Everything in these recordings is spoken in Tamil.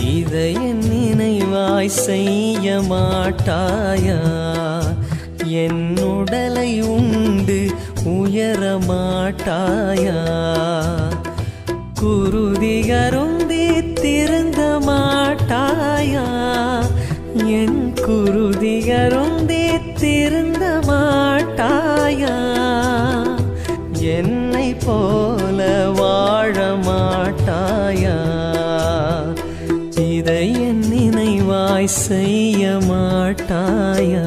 இதை நினைவாய் செய்ய மாட்டாயா? என் உடலை உண்டு உயர மாட்டாயா? குருதிகருந்தி திருந்த மாட்டாயா? என் குருதிகருந்தி திருந்த மாட்டாயா? என்னை போ செய்ய மாட்டாயா?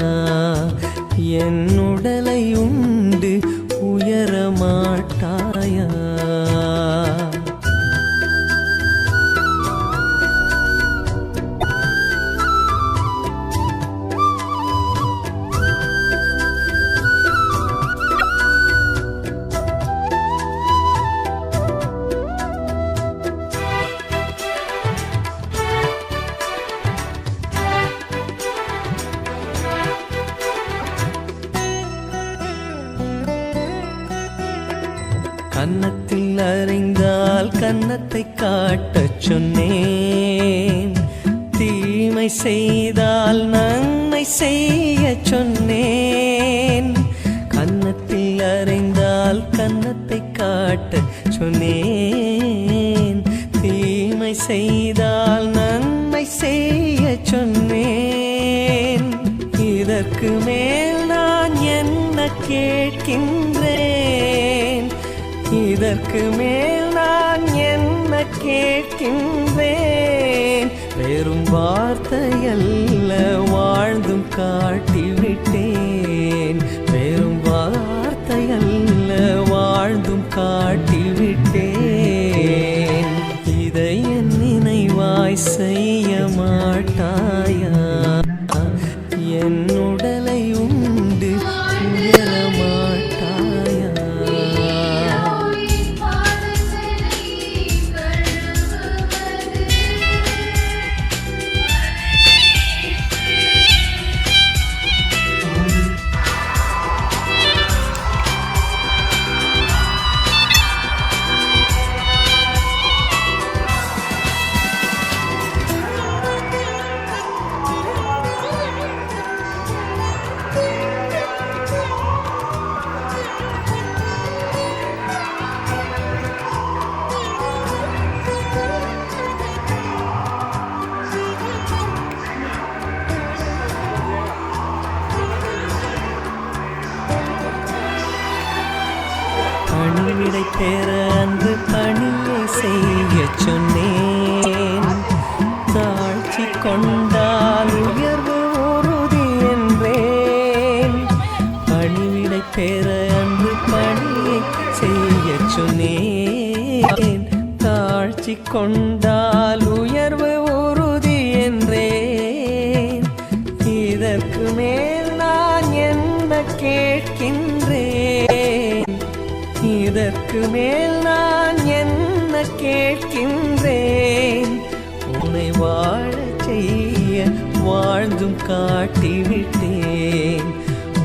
என் உடலை உண்டு உயர மாட்டாயா? கன்னத்தில் அறிந்தால் கன்னத்தை காட்டச் சொன்னேன். தீமை செய்தால் நன்மை செய்ய சொன்னேன். கன்னத்தில் அறிந்தால் கன்னத்தை காட்டச் சொன்னேன். தீமை செய்தால் நன்மை செய்ய சொன்னேன். இதற்கு மேல் நான் என்ன கேட்கின்றேன்? இதற்கு மேல் நான் என்ன கேட்கின்றேன்? வெறும் வார்த்தையல்ல வாழ்ந்தும் காட்டிவிட்டேன். வெறும் வார்த்தையல்ல வாழ்ந்தும் காட்டிவிட்டேன். இதை என் நினைவாய் செய் பணிவிடை பெற அன்று பணியை செய்ய சொன்னேன். தாழ்ச்சி கொண்டால் உயர்வு உறுதி என்றேன். பணிவிடை பெற அன்று பணியை செய்ய சொன்னேன். தாழ்ச்சி கொண்டால் உயர்வு உறுதி என்றேன். இதற்கு மேல் நான் என்ன கேட்கின்றேன்? இதற்கு மேல் நான் என்ன கேட்கின்றேன்? உன்னை வாழ செய்ய வாழ்ந்தும் காட்டிவிட்டேன்.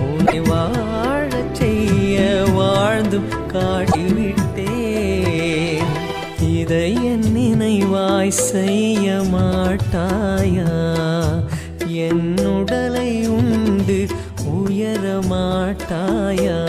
உன்னை வாழ செய்ய வாழ்ந்தும் காட்டிவிட்டேன். இதை என் நினைவாய் செய்ய மாட்டாயா? என் உடலை உண்டு உயர மாட்டாயா?